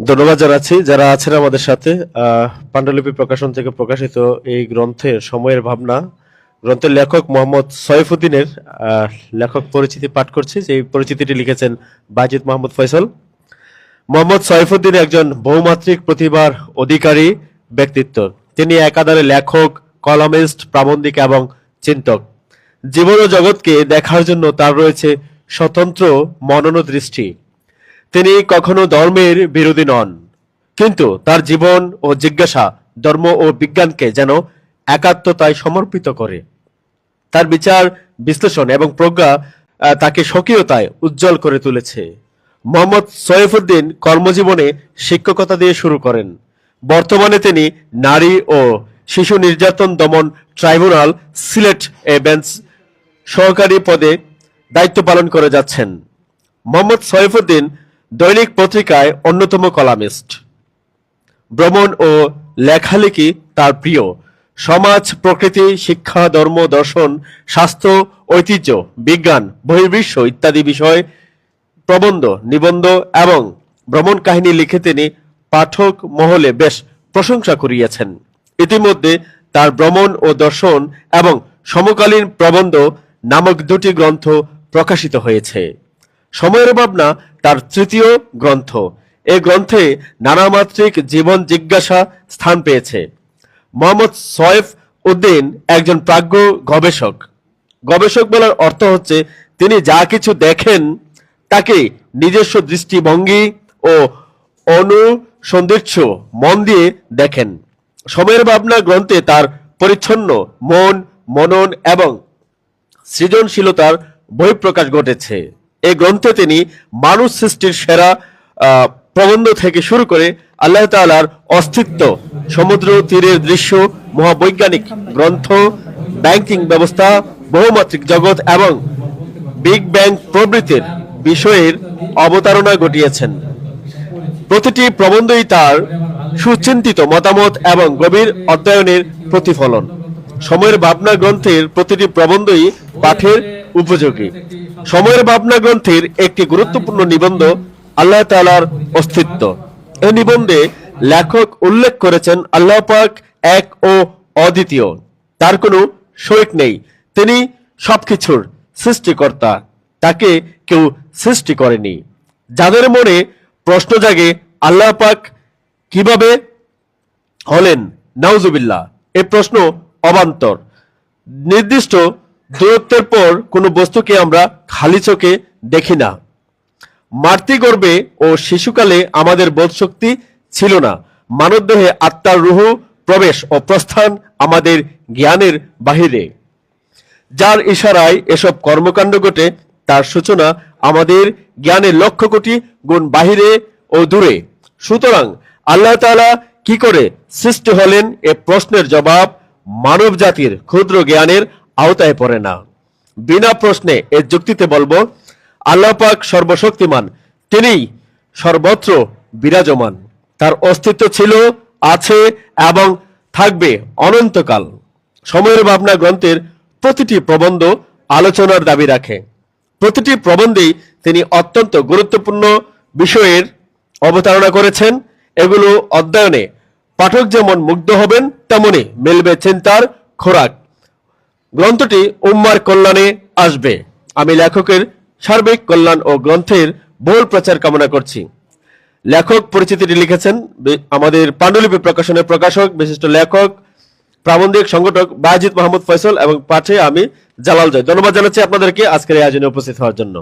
ধন্যবাদ জানাচ্ছি যারা আছেন আমাদের সাথে। পাণ্ডুলিপি প্রকাশন থেকে প্রকাশিত এই গ্রন্থের সময়ের ভাবনা, গ্রন্থের লেখক মোহাম্মদ সৈফুদ্দিনের লেখক পরিচিতি পাঠ করছি। যে পরিচিতিটি লিখেছেন বাজিদ মোহাম্মদ ফয়সল। মোহাম্মদ সৈফুদ্দিন একজন বহুমাত্রিক প্রতিভার অধিকারী ব্যক্তিত্ব। তিনি একাধারে লেখক, কলামিস্ট, প্রাবন্ধিক এবং চিন্তক। জীবন ও জগৎকে দেখার জন্য তার রয়েছে স্বতন্ত্র মনন দৃষ্টি তিনি কখনো ধর্মের বিরোধী নন, কিন্তু তার জীবন ও জিজ্ঞাসা ধর্ম ও বিজ্ঞানকে যেন একাত্মতায় সমর্পিত করে। তার বিচার, বিশ্লেষণ এবং প্রজ্ঞা তাকে স্বকীয়তায় উজ্জ্বল করে তুলেছে। মোহাম্মদ সৈফুদ্দিন কর্মজীবনে শিক্ষকতা দিয়ে শুরু করেন। বর্তমানে তিনি নারী ও শিশু নির্যাতন দমন ট্রাইব্যুনাল, সিলেট এ বেঞ্চ সহকারী পদে দায়িত্ব পালন করে যাচ্ছেন। মোহাম্মদ সৈফুদ্দিন দৈনিক পত্রিকায় অন্যতম কলামিস্ট। ভ্রমণ ও লেখালেখি তার প্রিয়। সমাজ, প্রকৃতি, শিক্ষা, ধর্ম, দর্শন, স্বাস্থ্য, ঐতিহ্য, বিজ্ঞান, বহির্বিশ্ব ইত্যাদি বিষয় প্রবন্ধ, নিবন্ধ এবং ভ্রমণ কাহিনী লিখে তিনি পাঠক মহলে বেশ প্রশংসা করিয়াছেন ইতিমধ্যে তার ভ্রমণ ও দর্শন এবং সমকালীন প্রবন্ধ নামক দুটি গ্রন্থ প্রকাশিত হয়েছে। সময়ের ভাবনা তার তৃতীয় গ্রন্থ। এই গ্রন্থে নানামাত্রিক জীবন জিজ্ঞাসা স্থান পেয়েছে। মোহাম্মদ সয়েফ উদ্দিন একজন প্রাজ্ঞ গবেষক। গবেষক বলার অর্থ হচ্ছে, তিনি যা কিছু দেখেন, তাকে নিজস্ব দৃষ্টিভঙ্গি ও অনুসন্ধিৎস মন দিয়ে দেখেন। সময়ের ভাবনা গ্রন্থে তার পরিচ্ছন্ন মন, মনন এবং সৃজনশীলতার বহিঃপ্রকাশ ঘটেছে। এই গ্রন্থে তিনি মানুষ সৃষ্টির সেরা প্রবন্ধ থেকে শুরু করে আল্লাহ তাআলার অস্তিত্ব, সমুদ্র তীরের দৃশ্য, মহাবৈজ্ঞানিক গ্রন্থ, ব্যাংকিং ব্যবস্থা, বহুমাত্রিক জগৎ এবং বিগ ব্যাং প্রভৃতির বিষয়ের অবতারণা ঘটিয়েছেন। প্রতিটি প্রবন্ধই তার সুচিন্তিত মতামত এবং গভীর অধ্যয়নের প্রতিফলন। সময়ের ভাবনা গ্রন্থের প্রতিটি প্রবন্ধই পাঠের উপযোগী। সময়ের ভাবনা গ্রন্থের একটি গুরুত্বপূর্ণ নিবন্ধ আল্লাহ তাআলার অস্তিত্ব। এই নিবন্ধে লেখক উল্লেখ করেছেন আল্লাহ পাক এক ও অদ্বিতীয়। তার কোনো শরিক নেই। তিনি সবকিছুর সৃষ্টিকর্তা। তাকে কেউ সৃষ্টি করেনি। যাদের মনে প্রশ্ন জাগে আল্লাহ পাক কীভাবে হলেন? নাউজুবিল্লাহ। এ প্রশ্ন অবান্তর। নির্দিষ্ট দূরত্বের পর কোনো বস্তুকে আমরা খালি চোখে দেখি না। মাতৃগর্ভে ও শিশুকালে আমাদের বোধশক্তি ছিল না। মানবদেহে আত্মার রুহ, প্রবেশ ও প্রস্থান আমাদের জ্ঞানের বাহিরে। যার ইশারায় এসব কর্মকাণ্ড ঘটে, তার সূচনা আমাদের জ্ঞানের লক্ষ কোটি গুণ বাহিরে ও দূরে। সুতরাং আল্লাহ তাআলা কি করে সৃষ্টি হলেন এ প্রশ্নের জবাব মানব জাতির ক্ষুদ্র জ্ঞানের আওতায় পড়ে না। বিনা প্রশ্নে এ যুক্তিতে বলব, আল্লাহ পাক সর্বশক্তিমান, তিনি সর্বত্র বিরাজমান। তার অস্তিত্ব ছিল, আছে এবং থাকবে অনন্তকাল। সময়ের ভাবনা গ্রন্থের প্রতিটি প্রবন্ধ আলোচনার দাবি রাখে। প্রতিটি প্রবন্ধেই তিনি অত্যন্ত গুরুত্বপূর্ণ বিষয়ের অবতারণা করেছেন। এগুলো অধ্যয়নে পাঠক যেমন মুগ্ধ হবেন, তেমনি মিলবে চিন্তার খোরাক। গ্রন্থটি উম্মার কল্যাণে আসবে। আমি লেখকের সার্বিক কল্যাণ ও গ্রন্থের বহুল প্রচার কামনা করছি। লেখক পরিচিতিটি লিখেছেন আমাদের পাণ্ডুলিপি প্রকাশনের প্রকাশক, বিশিষ্ট লেখক, প্রাবন্ধিক সংগঠক বাজিদ মাহমুদ ফয়সল এবং পাঠে আমি জালাল জয়। ধন্যবাদ জানাচ্ছি আপনাদেরকে আজকের এই আয়োজনে উপস্থিত হওয়ার জন্য।